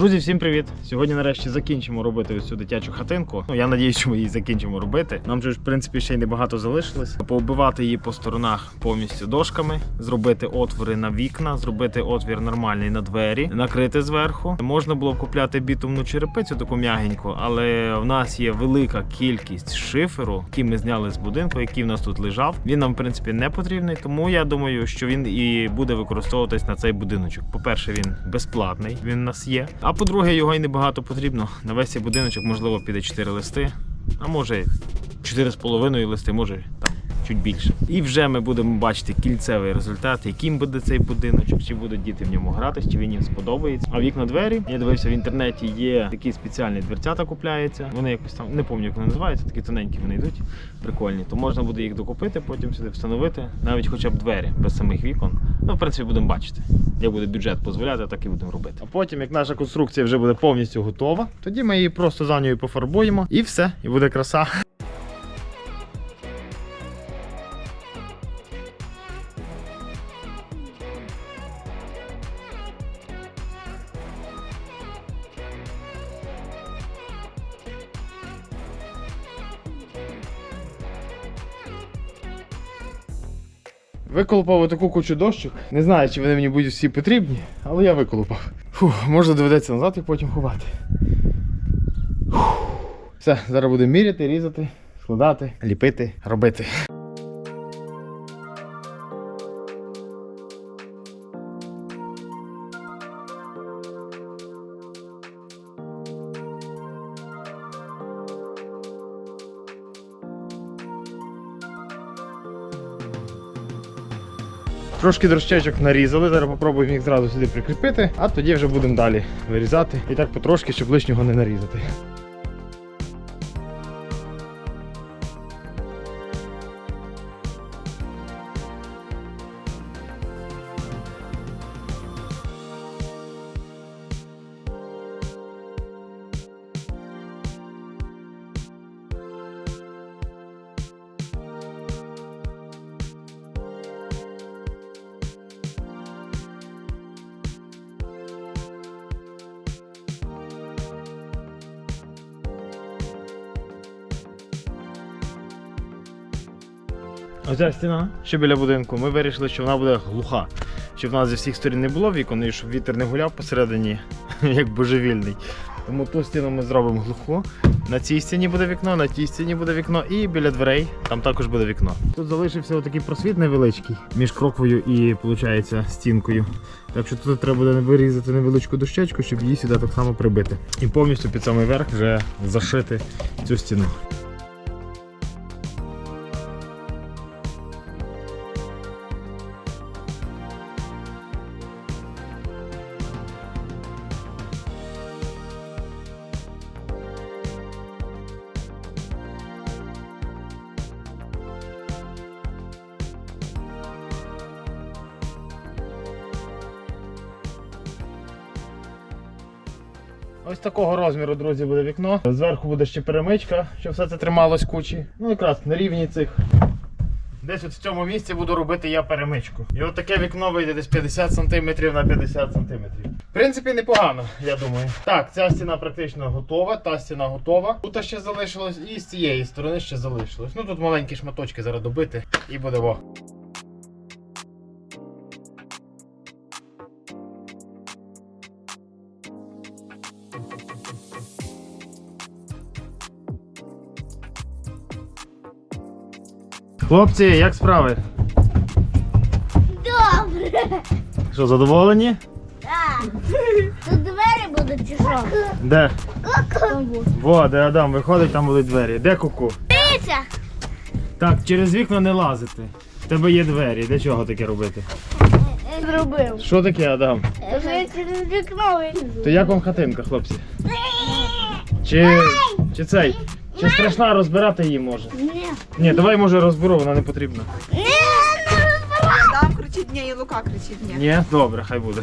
Друзі, всім привіт! Сьогодні нарешті закінчимо робити ось цю дитячу хатинку. Ну я надіюсь, що ми її закінчимо робити. Нам же ж в принципі ще й небагато залишилось. Пооббивати її по сторонах повністю дошками, зробити отвори на вікна, зробити отвір нормальний на двері, накрити зверху. Можна було б купляти бітумну черепицю таку м'ягеньку, але в нас є велика кількість шиферу, який ми зняли з будинку, який в нас тут лежав. Він нам в принципі не потрібний, тому я думаю, що він і буде використовуватись на цей будиночок. По-перше, він безплатний, він у нас є. А по-друге, його і небагато потрібно. На весь цей будиночок, можливо, піде 4 листи, а може 4,5 листи, може там. Чуть більше. І вже ми будемо бачити кільцевий результат, яким буде цей будиночок, чи будуть діти в ньому гратись, чи він їм сподобається. А вікна двері, я дивився в інтернеті, є такі спеціальні дверцята купляються. Вони якось там не пам'ятаю, як вони називаються, такі тоненькі вони йдуть, прикольні. То можна буде їх докупити, потім сюди встановити, навіть хоча б двері без самих вікон. Ну, в принципі, будемо бачити. Як буде бюджет дозволяти, так і будемо робити. А потім, як наша конструкція вже буде повністю готова, тоді ми її просто за нею пофарбуємо і все, і буде краса. Таку кучу дощок. Не знаю, чи вони мені будуть всі потрібні, але я виколупав. Фух, може доведеться назад і потім ховати. Фух. Все, зараз будемо міряти, різати, складати, ліпити, робити. Трошки дрожчечок нарізали, зараз попробуємо їх зразу сюди прикріпити, а тоді вже будемо далі вирізати. І так потрошки, щоб лишнього не нарізати. Оця стіна, що біля будинку, ми вирішили, що вона буде глуха. Щоб в нас зі всіх сторін не було вікон і щоб вітер не гуляв посередині, як божевільний. Тому ту стіну ми зробимо глуху. На цій стіні буде вікно, на тій стіні буде вікно, і біля дверей там також буде вікно. Тут залишився отакий просвіт невеличкий між кроквою і виходить, стінкою. Так що тут треба буде вирізати невеличку дощечку, щоб її сюди так само прибити. І повністю під самий верх вже зашити цю стіну. Друзі, буде вікно. Зверху буде ще перемичка, щоб все це трималось кучі. Ну якраз на рівні цих. Десь от в цьому місці буду робити я перемичку. І от таке вікно вийде десь 50 см на 50 см. В принципі, непогано, я думаю. Так, ця стіна практично готова, та стіна готова. Тут ще залишилось, і з цієї сторони ще залишилось. Ну тут маленькі шматочки зараз добити і буде во. Хлопці, як справи? Добре. Що, задоволені? Так. Тут двері будуть чи що? Де? Ку-ку. Во, де Адам виходить, там будуть двері. Де куку? Дивіться. Так, через вікна не лазити. В тебе є двері. Для чого таке робити? Зробив. Що таке, Адам? Вже через вікно вилізу. То як вам хатинка, хлопці? Чи, чи цей? Чи страшна розбирати її може? Ні. Ні, давай може розберу, вона не потрібна. Ні, ні, і Лука кричить ні. Ні, добре, хай буде.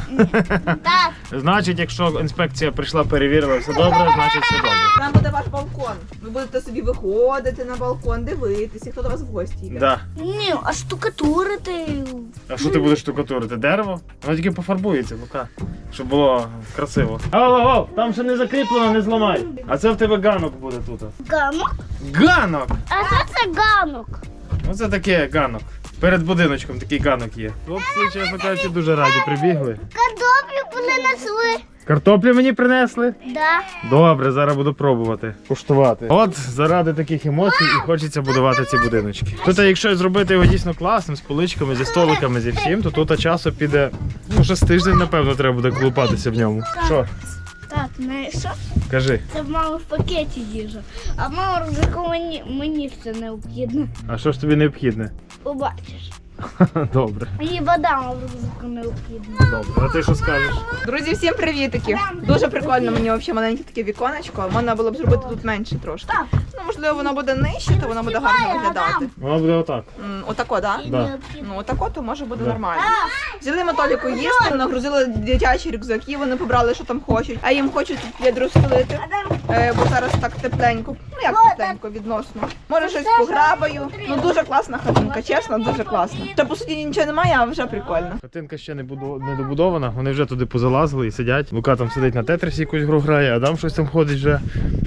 Так, Значить, якщо інспекція прийшла, перевірила все добре, значить все добре. Там буде ваш балкон. Ви будете собі виходити на балкон, дивитися, хто до вас в гості йде. Да. ні, а штукатурити. А що ти будеш штукатурити? Дерево? Воно тільки пофарбується, Лука. Щоб було красиво. Ало, там ще не закріплено, не зламай. А це в тебе ганок буде тут. Ганок? Ганок! А що це ганок? Ну це таке ганок. Перед будиночком такий ганок є. Хлопці, чесно кажучи, дуже раді прибігли. Картоплю принесли. Картоплі мені принесли. Да. Добре, зараз буду пробувати. Куштувати. От заради таких емоцій і хочеться будувати ці будиночки. Тут, якщо зробити його дійсно класним, з поличками, зі столиками, зі всім, то тут часу піде. Ну, вже з тиждень, напевно, треба буде колупатися в ньому. Що? Так, знаєш що? Кажи, Це в мами в пакеті їжа. А мама рюкзаку мені, мені все необхідне. а що ж тобі необхідне? Побачиш. Добре. Мені вода необхідна. Добре. А ти що скажеш? Друзі, всім привітики! Дуже прикольно мені взагалі маленьке таке віконечко. Можна було б зробити тут менше трошки. Так. Ну, можливо, воно буде нижче, то воно буде гарно виглядати. Воно буде отак. М, Отако, так? І Да. Ну, отако, то може буде Да. нормально. Взяли Матоліку їсти, нагрузили дитячі рюкзаки, вони побрали, що там хочуть. А їм хочуть тут розстелити, е, бо зараз так тепленько. Ну як тепленько відносно. Може щось пограбаю. Ну дуже класна хатинка, чесно, дуже класна. Та по суті нічого немає, а вже прикольно. Хатинка ще не, буду, не добудована, вони вже туди позалазили і сидять. Лука там сидить на тетрисі якусь гру грає, Адам щось там ходить вже,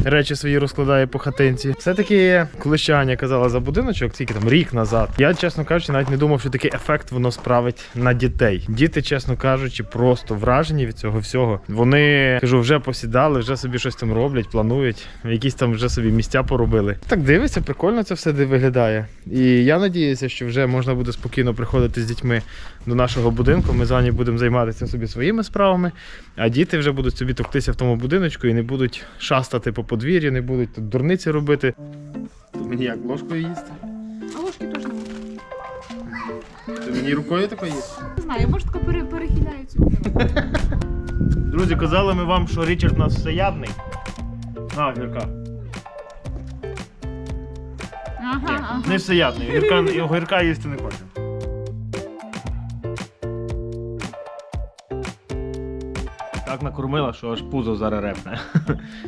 речі свої розкладає по хатинці. Все-таки, коли ще Аня казала за будиночок, скільки там рік назад, я, чесно кажучи, навіть не думав, що такий ефект воно справить на дітей. Діти, чесно кажучи, просто вражені від цього всього. Вони кажу, вже посідали, вже собі щось там роблять, планують, якісь там вже собі місця поробили. Так дивиться, прикольно це все виглядає. І я надіюся, що вже можна буде спокійно приходити з дітьми до нашого будинку. Ми з Ані будемо займатися собі своїми справами, а діти вже будуть собі токтися в тому будиночку і не будуть шастати по подвір'ю, не будуть тут дурниці робити. Тут мені як ложкою їсти? А ложки теж не Ти мені рукою тако їсти? знаю, може тако перехиляються. Друзі, казали ми вам, що Річард у нас всеядний. А, гірка. Ага, Не всеядний. Гірка, його гірка їсти не хоче. Так накормила, що аж пузо зараз репне.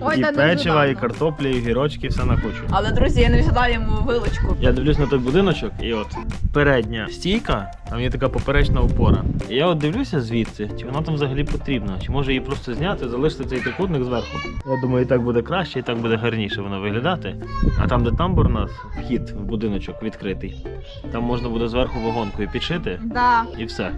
Ой, і не печива, і недавно. картопля, і гірочки, все на кучу. Але друзі, я не взяла йому вилочку. Я дивлюсь на той будиночок, і от передня стійка, там є така поперечна опора. І я от дивлюся звідси, чи вона там взагалі потрібна, чи може її просто зняти, залишити цей трикутник зверху. Я думаю, і так буде краще, і так буде гарніше воно виглядати. А там, де тамбур у нас, вхід в будиночок відкритий, там можна буде зверху вагонкою підшити Да. і все.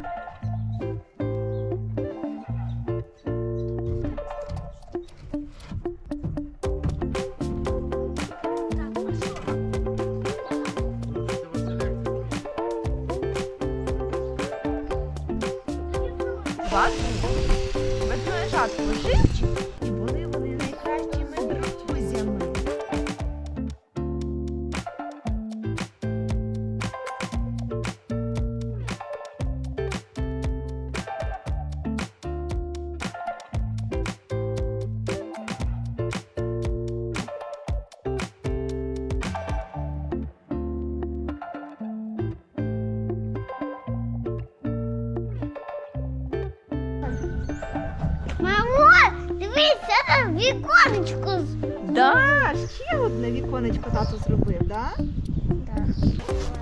Це віконечко. Да, ще одне віконечко тато зробив, да?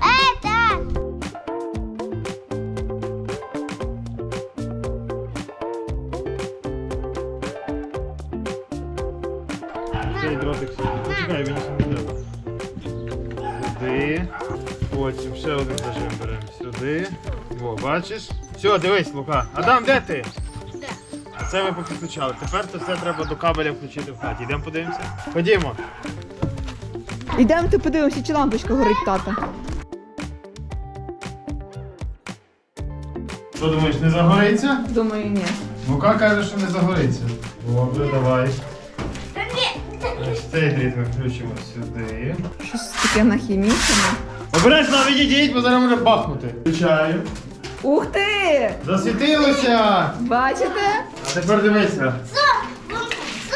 Е, так. Цей дротик сюди. Почекай, він ще не треба. Сюди. Потім ще один зажим беремо сюди. О, бачиш? Все, дивись, Лука. Адам, де ти? Це ми підключали. Тепер це все треба до кабеля включити в хаті. Йдемо подивимося? Ходімо. Ідемо ти подивимося, чи лампочка горить тата. Що думаєш, не загориться? Думаю, ні. Лука каже, що не загориться. Добре, давай. Та. Ось цей дріт ми включимо сюди. Щось таке нахімічене. Обережно відійдіть, бо зараз може бахнути. Включаю. Ух ти! Засвітилося! Бачите? А тепер дивися.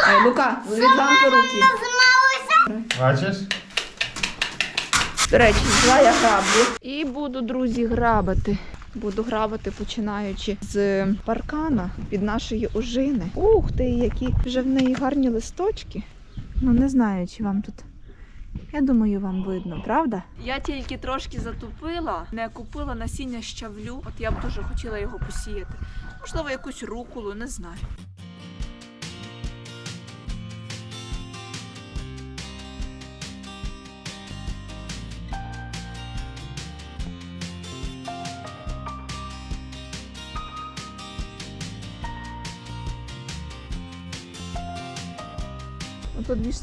Ай, Лука, від лампи руки. Бачиш? До речі, взяла я граблю. І буду, друзі, грабати. Буду грабати, починаючи з паркана під нашої ожини. Ух ти, які вже в неї гарні листочки. Ну не знаю, чи вам тут. Я думаю, вам видно, правда? Я тільки трошки затупила, не купила насіння щавлю. От я б дуже хотіла його посіяти. Можливо, якусь рукулу, не знаю.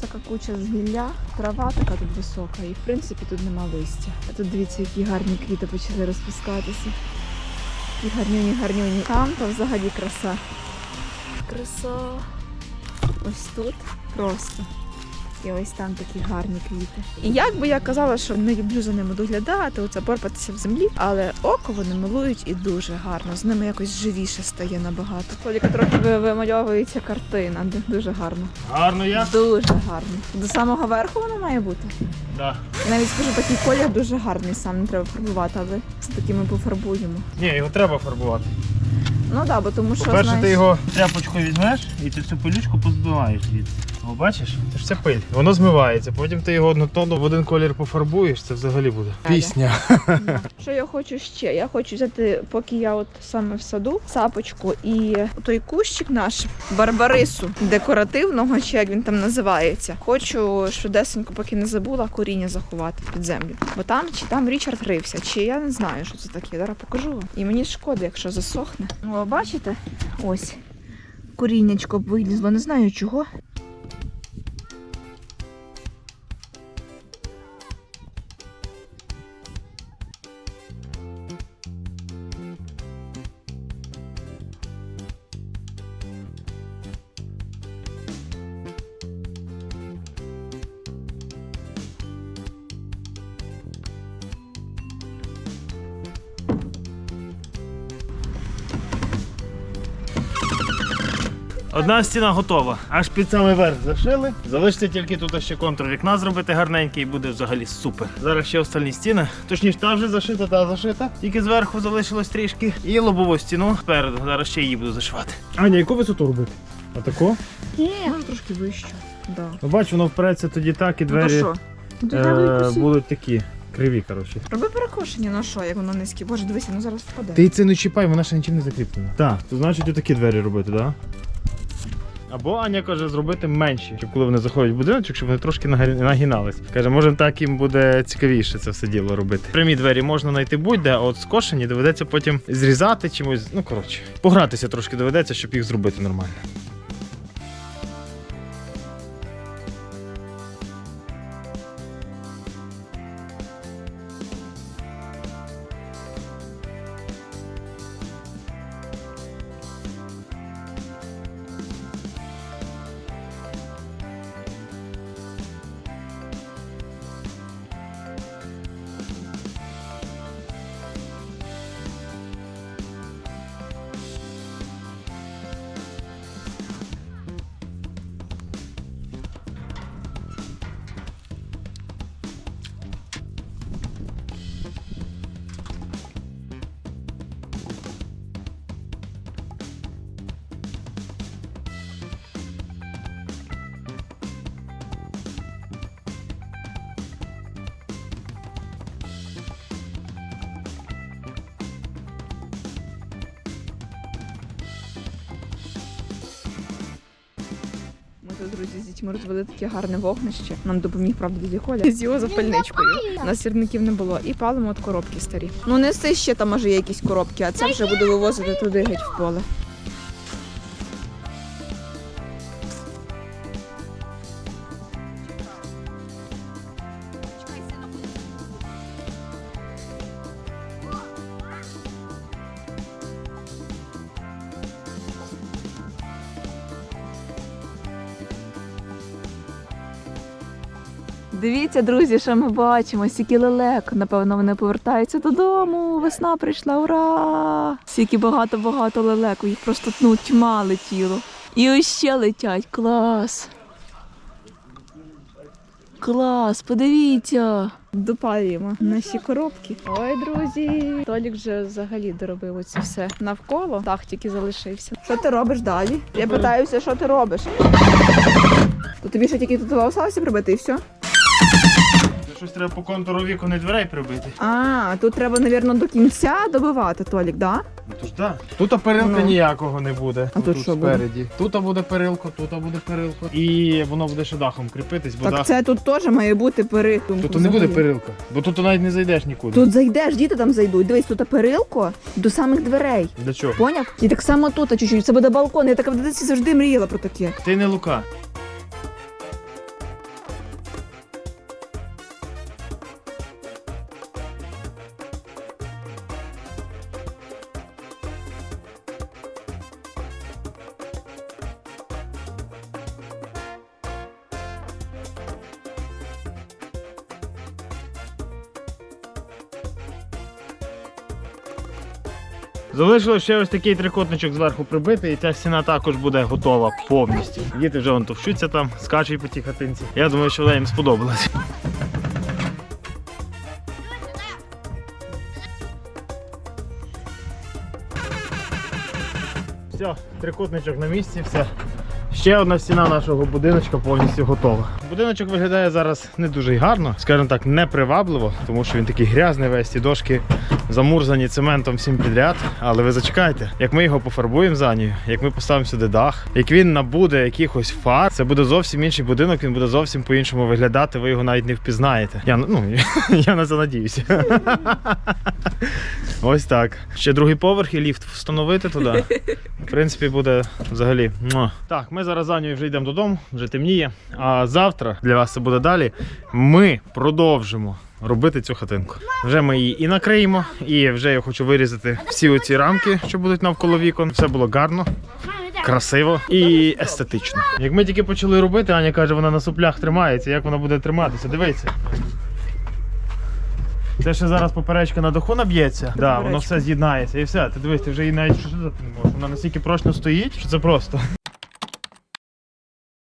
Тут така куча з гілля, трава така тут висока, і в принципі тут нема листя. А тут дивіться, які гарні квіти почали розпускатися. І гарнюні, гарнюні. Там то взагалі краса. Краса. Ось тут просто. І ось там такі гарні квіти. І як би я казала, що не люблю за ними доглядати, оце порпатися в землі, але око вони милують і дуже гарно. З ними якось живіше стає набагато. Тільки трохи вимальовується картина, дуже гарно. Гарно я? Дуже гарно. До самого верху воно має бути. Да. Я навіть скажу, такий колір дуже гарний, сам не треба фарбувати, але з такими пофарбуємо. Ні, його треба фарбувати. Ну так, да, бо тому що По-перше, знаєш, ти його тряпочкою візьмеш і ти цю пилючку позбиваєш звідси. О, бачиш? Це ж це пиль. Воно змивається. Потім ти його однотонно в один колір пофарбуєш, це взагалі буде. Пісня. Що я хочу ще? Я хочу взяти, поки я от саме в саду, сапочку і той кущик наш барбарису декоративного, чи як він там називається. Хочу швидесенько, поки не забула, коріння заховати під землю. Бо там чи там Річард рився, чи я не знаю, що це таке. Зараз покажу вам. І мені шкода, якщо засохне. О, бачите? Ось. Коріннячко вилізло, не знаю чого. Одна стіна готова. Аж під самий верх зашили. Залишиться тільки тут ще контур вікна зробити гарненький і буде взагалі супер. Зараз ще остальні стіни. Точніше, та вже зашита, та зашита. Тільки зверху залишилось трішки. І лобову стіну спереду. Зараз ще її буду зашивати. Аня, яку висоту робити? Отако? Ні. Може трошки вище. Да. Ну бач, воно впреться тоді так, і Ну двері? Ну, то треба е, будуть такі криві, коротше. Роби перекошення, ну що, як воно низьке. Боже, дивися, ну зараз впаде. Ти це не чіпай, вона ще нічим не закріплена. Так, то значить отакі двері робити, так? Да? Або Аня каже зробити менші, щоб коли вони заходять в будиночок, щоб вони трошки нагинались. Каже, може так їм буде цікавіше це все діло робити. Прямі двері можна знайти будь-де, а от скошені доведеться потім зрізати чимось. Ну коротше, погратися трошки доведеться, щоб їх зробити нормально. З розвели таке гарне вогнище. Нам допоміг, правда, дядя Коля з його запальничкою. У нас сірників не було. І палимо от коробки старі. Ну неси ще там може є якісь коробки, а це вже буду вивозити туди геть в поле. Дивіться, друзі, що ми бачимо. Сіки лелек. Напевно, вони повертаються додому. Весна прийшла, ура! Сіки багато-багато лелеку. Їх просто ну, тьма летіло. І ще летять. Клас. Клас, подивіться. допалюємо наші коробки. Ой, друзі, Толік вже взагалі доробив оце все навколо. Дах тільки залишився. Що ти робиш далі? Я питаюся, що ти робиш? То тобі ще тільки тут залишилося прибити і все? Щось треба по контуру віку не дверей прибити. А, тут треба, мабуть, до кінця добивати, Толік, да? Ну то ж да. Тут перилка Ну. ніякого не буде. А тут що буде? спереді. Тут буде перилко, тут буде перилко. І воно буде ще дахом кріпитись, бо Так дах. це тут теж має бути перилка. Тут не буде перилка, бо тут навіть не зайдеш нікуди. Тут зайдеш, діти там зайдуть. Дивись, тут перилко до самих дверей. Для чого? Поняв? І так само тут, а чуть-чуть. Це буде балкон. Я така в дитинстві завжди мріяла про таке. Ти не лука. Залишилось ще ось такий трикутничок зверху прибити, і ця стіна також буде готова повністю. Діти вже вон товщуться там, скачуть по тій хатинці. Я думаю, що вона їм сподобалась. Все, трикутничок на місці, все. Ще одна стіна нашого будиночка повністю готова. Будиночок виглядає зараз не дуже гарно, скажімо так, непривабливо, тому що він такий грязний весь, ці дошки замурзані цементом всім підряд. Але ви зачекайте, як ми його пофарбуємо за нього, як ми поставимо сюди дах, як він набуде якихось фар, це буде зовсім інший будинок, він буде зовсім по-іншому виглядати, ви його навіть не впізнаєте. Я ну я на це надіюся. Ось так. Ще другий поверх і ліфт встановити туди. В принципі, буде взагалі. Так, ми зараз за Анею вже йдемо додому, вже темніє. А завтра для вас це буде далі. Ми продовжимо робити цю хатинку. Вже ми її і накриємо, і вже я хочу вирізати всі оці рамки, що будуть навколо вікон. Все було гарно, красиво і естетично. Як ми тільки почали робити, Аня каже, вона на суплях тримається. Як вона буде триматися? Дивіться. Це ще зараз поперечка на даху наб'ється. Да, воно все з'єднається і все. Ти дивись, ти вже її навіть що ти не можеш. Вона настільки прочно стоїть, що це просто.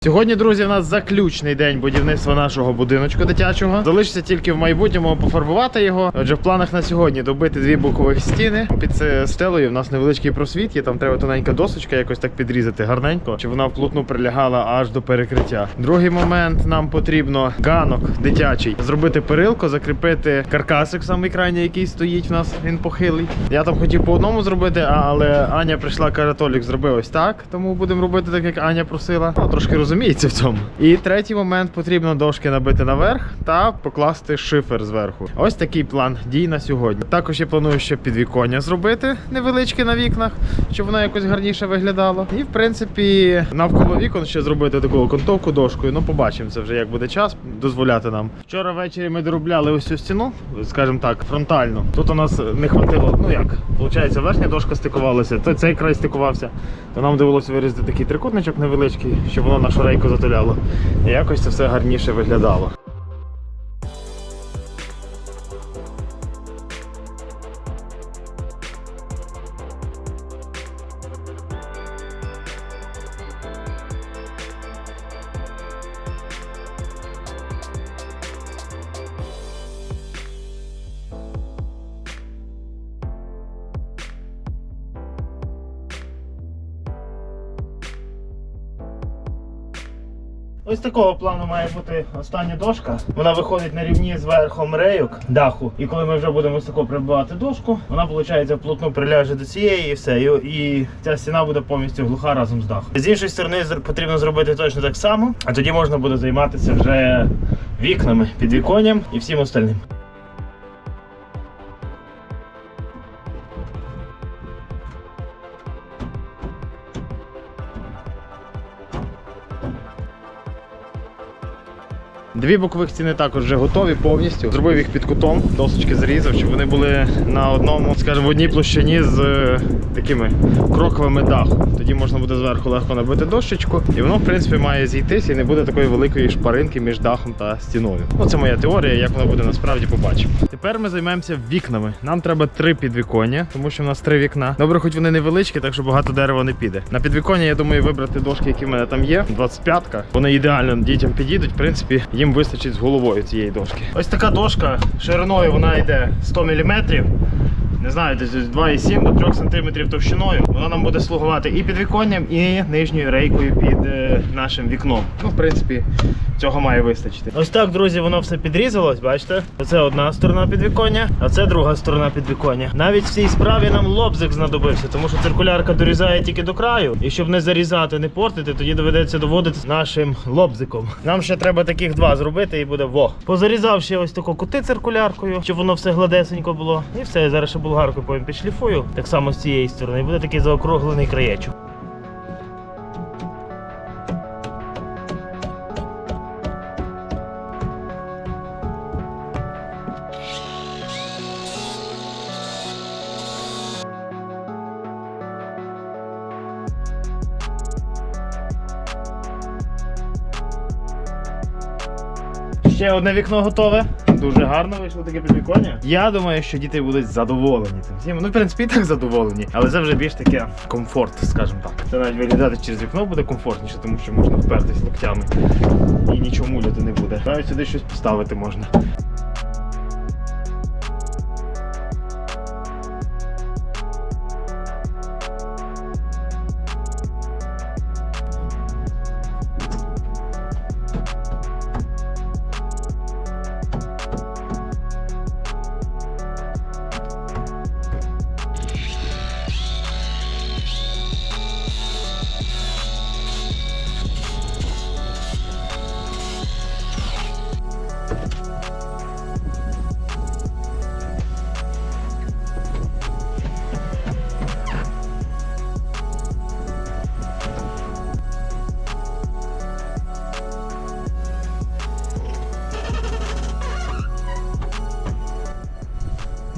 Сьогодні, друзі, у нас заключний день будівництва нашого будиночку дитячого. Залишиться тільки в майбутньому пофарбувати його. Отже, в планах на сьогодні добити дві бокових стіни. Під це стелею в нас невеличкий просвіт є. Там треба тоненька досочка, якось так підрізати гарненько, щоб вона вплотну прилягала аж до перекриття. Другий момент нам потрібно ганок дитячий зробити перилку, закріпити каркасик самий крайній, який стоїть в нас. Він похилий. Я там хотів по одному зробити, але Аня прийшла, каже, Толік, зроби ось так. Тому будемо робити так, як Аня просила. Ну, трошки розуміється в цьому. І третій момент потрібно дошки набити наверх та покласти шифер зверху. Ось такий план дій на сьогодні. Також я планую ще підвіконня зробити невеличке на вікнах, щоб воно якось гарніше виглядало. І в принципі навколо вікон ще зробити таку окантовку дошкою. Ну побачимо це вже як буде час дозволяти нам. Вчора ввечері ми доробляли ось цю стіну, скажімо так, фронтально. Тут у нас не хватило. Ну як, виходить, верхня дошка стикувалася, то цей край стикувався. То нам довелося вирізати такий трикутничок невеличкий, щоб воно на шарейку затуляло. І якось це все гарніше виглядало. Такого плану має бути остання дошка. Вона виходить на рівні з верхом рейок даху. І коли ми вже будемо високо прибивати дошку, вона виходить плотно приляже до цієї і все. І, і ця стіна буде повністю глуха разом з дахом. З іншої сторони потрібно зробити точно так само, а тоді можна буде займатися вже вікнами, підвіконням і всім остальним. Дві бокових стіни також вже готові повністю. Зробив їх під кутом, досочки зрізав, щоб вони були на одному, скажімо, в одній площині з е, такими кроковими дахом. Тоді можна буде зверху легко набити дощечку, і воно, в принципі, має зійтись і не буде такої великої шпаринки між дахом та стіною. Ну, це моя теорія, як воно буде насправді побачимо. Тепер ми займемося вікнами. Нам треба три підвіконня, тому що в нас три вікна. Добре, хоч вони невеличкі, так що багато дерева не піде. На підвіконня, я думаю, вибрати дошки, які в мене там є. 25-ка. Вони ідеально дітям підійдуть. В принципі, їм вистачить з головою цієї дошки. Ось така дошка шириною вона йде 100 мм. Не знаю, десь 2,7 до 3 см товщиною. Вона нам буде слугувати і під віконням, і нижньою рейкою під е, нашим вікном. Ну, в принципі, цього має вистачити. Ось так, друзі, воно все підрізалось, бачите? Це одна сторона підвіконня, а це друга сторона підвіконня. Навіть в цій справі нам лобзик знадобився, тому що циркулярка дорізає тільки до краю. І щоб не зарізати, не портити, тоді доведеться доводити нашим лобзиком. Нам ще треба таких два зробити і буде во. Позарізав ще ось таку кути циркуляркою, щоб воно все гладесенько було. І все, зараз ще болгаркою потім підшліфую. Так само з цієї сторони. І буде такий заокруглений краєчок. Ще одне вікно готове. Дуже гарно вийшло таке підвіконня. Я думаю, що діти будуть задоволені цим всім. Ну, в принципі, і так задоволені, але це вже більш таке комфорт, скажімо так. Це навіть виглядати через вікно буде комфортніше, тому що можна впертись локтями і нічого муляти не буде. Навіть сюди щось поставити можна.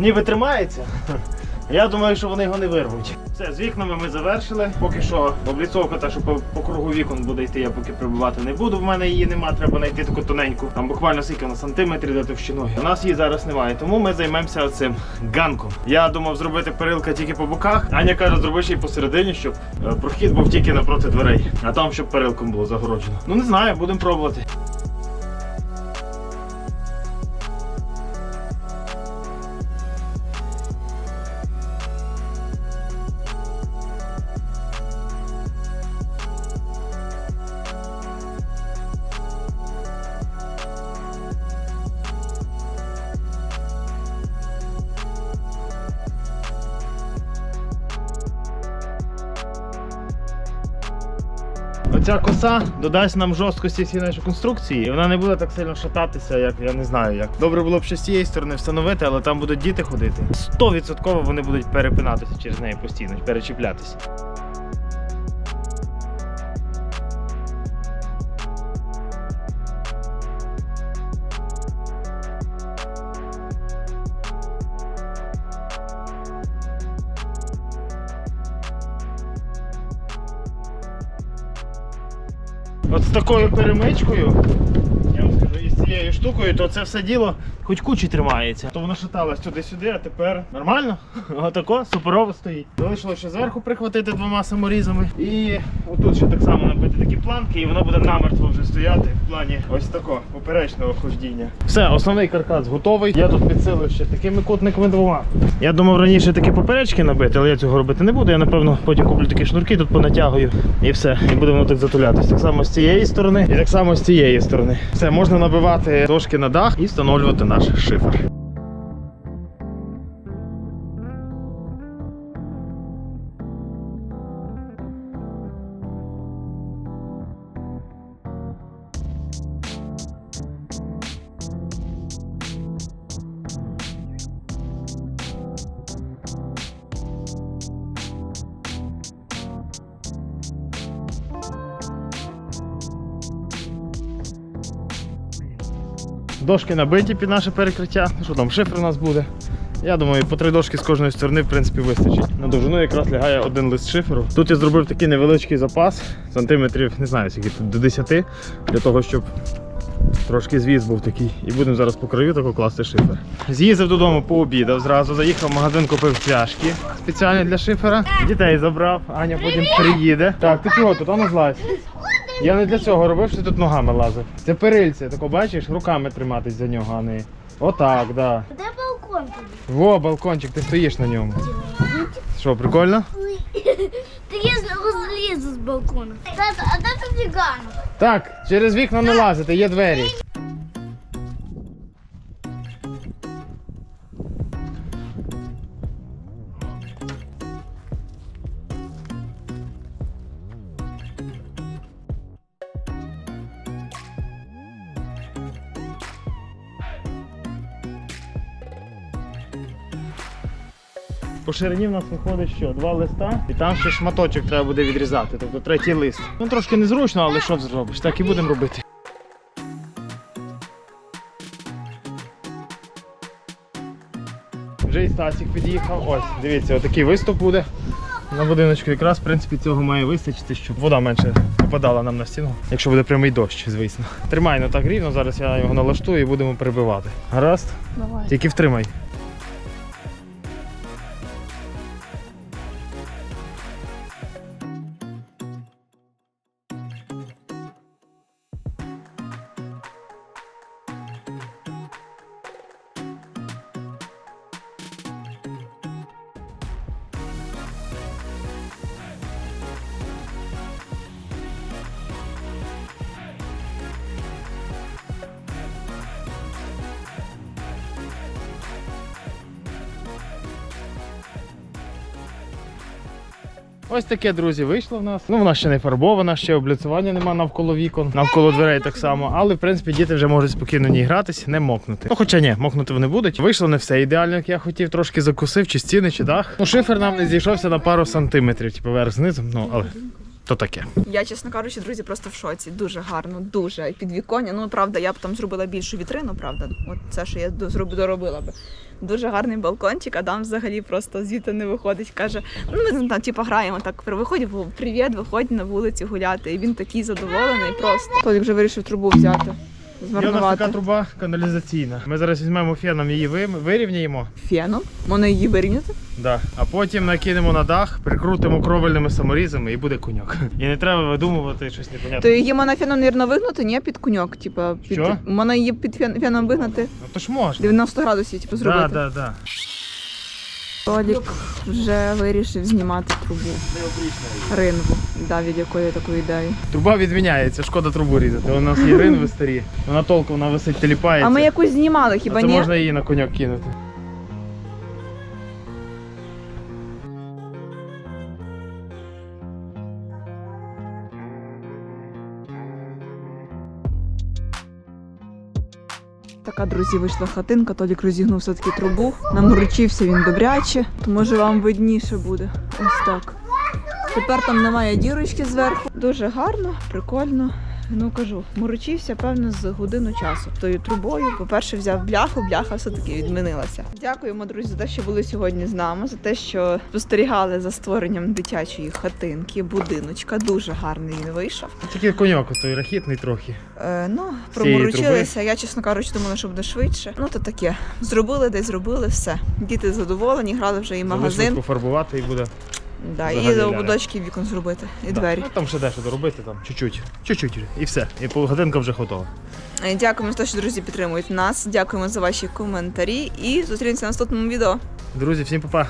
Ніби тримається. Я думаю, що вони його не вирвуть. Все, з вікнами ми завершили. Поки що обліцовка, та що по, по кругу вікон буде йти, я поки прибувати не буду. В мене її нема, треба знайти таку тоненьку. Там буквально скільки на сантиметрі до товщиною. У нас її зараз немає, тому ми займемося оцим ганком. Я думав зробити перилка тільки по боках. Аня каже, зроби ще й посередині, щоб е, прохід був тільки напроти дверей, а там щоб перилком було загороджено. Ну не знаю, будемо пробувати. Оця коса додасть нам жорсткості всій нашій конструкції, і вона не буде так сильно шататися, як я не знаю як. Добре було б ще з цієї сторони встановити, але там будуть діти ходити. 100% вони будуть перепинатися через неї постійно, перечіплятися. Такою перемичкою, то це все діло хоч кучі тримається. То воно шаталось туди-сюди, а тепер нормально. Отако, суперово стоїть. Залишилося ще зверху прихватити двома саморізами. І отут ще так само набити такі планки, і воно буде намертво вже стояти в плані ось тако, поперечного хождіння. Все, основний каркас готовий. Я тут підсилив ще такими кутниками двома. Я думав раніше такі поперечки набити, але я цього робити не буду. Я напевно потім куплю такі шнурки, тут понатягую і все. І буде воно так затулятися. Так само з цієї сторони і так само з цієї сторони. Все, можна набивати дошки на дах і встановлювати наш шифер. Дошки набиті під наше перекриття. Ну, Що там, шифр у нас буде. Я думаю, по три дошки з кожної сторони в принципі вистачить. На довжину якраз лягає один лист шиферу. Тут я зробив такий невеличкий запас, сантиметрів, не знаю, скільки тут до 10, для того, щоб трошки звіз був такий. І будемо зараз по краю тако класти шифер. З'їздив додому, пообідав зразу, заїхав в магазин, купив пляшки спеціальні для шифера. Дітей забрав, Аня потім приїде. Так, ти чого тут? Ану злазь. Я не для цього робив, що тут ногами лазив. Це перильце, тако бачиш, руками триматись за нього, а не. Отак, да. Де балкон? Во, балкончик, ти стоїш на ньому. Що, прикольно? Ти я злізу з балкона. Тата, а де тут ганок? Так, через вікна не лазити, є двері. По ширині в нас виходить що? Два листа, і там ще шматочок треба буде відрізати, тобто третій лист. Ну трошки незручно, але що зробиш? Так і будемо робити. Вже і Стасік під'їхав. Ось, дивіться, отакий виступ буде. На будиночку якраз, в принципі, цього має вистачити, щоб вода менше попадала нам на стіну, якщо буде прямий дощ, звісно. Тримай ну так рівно, зараз я його налаштую і будемо прибивати. Гаразд? Давай. Тільки втримай. Ось таке, друзі, вийшло в нас. Ну, вона ще не фарбована, ще обліцювання нема навколо вікон, навколо дверей так само. Але в принципі діти вже можуть спокійно в ній гратись, не мокнути. Ну, хоча ні, мокнути вони будуть. Вийшло не все ідеально, як я хотів, трошки закусив, чи стіни, чи дах. Ну, шифер нам не зійшовся на пару сантиметрів, типу верх знизу. Ну, але то таке. Я, чесно кажучи, друзі, просто в шоці. Дуже гарно, дуже. І підвіконня. Ну, правда, я б там зробила більшу вітрину, правда. От це, що я доробила би. Дуже гарний балкончик, Адам взагалі просто звідти не виходить. Каже, ну ми там типу, граємо так при виході, бо, привіт, виходь на вулицю гуляти. І він такий задоволений просто. Толік вже вирішив трубу взяти. Є у нас така труба каналізаційна. Ми зараз візьмемо феном її вирівняємо. феном. Можна її вирівняти. Да. А потім накинемо на дах, прикрутимо кровельними саморізами і буде коньок. І не треба видумувати щось То її можна феном, мабуть, вигнути, ні, під куньок. Типу, під... Що? Можна її під фен- феном вигнати Ну то ж можна. 90 градусів, типу, зробити. Да, да, да. Толік вже вирішив знімати трубу ринву. Да, від якої такої ідеї. Труба відміняється, шкода трубу різати. У нас є ринви старі, вона толком вона висить, теліпається. А ми якусь знімали, А хіба це ні? можна її на коньок кинути. Така, друзі, вийшла хатинка, Толік розігнув все-таки трубу. Наморочився він добряче, то може вам видніше буде. Ось так. Тепер там немає дірочки зверху. Дуже гарно, прикольно. Ну кажу, морочився, певно, з годину часу тою трубою. По-перше, взяв бляху, бляха все-таки відмінилася. Дякуємо, друзі, за те, що були сьогодні з нами, за те, що спостерігали за створенням дитячої хатинки, будиночка. Дуже гарний він вийшов. Тільки коньок, той рахітний трохи. Е, ну, проморочилися. Я, чесно кажучи, думала, що буде швидше. Ну, то таке. Зробили, десь зробили, все. Діти задоволені, грали вже і магазин. пофарбувати і буде. Да, і взагалі за ляля. ободочки вікон зробити, і Да. двері. Ну, там ще дещо доробити, там чуть-чуть. Чуть-чуть. І все. І полгодинка вже готова. Е, Дякуємо за те, що друзі підтримують нас. Дякуємо за ваші коментарі і зустрінемося в наступному відео. Друзі, всім па-па.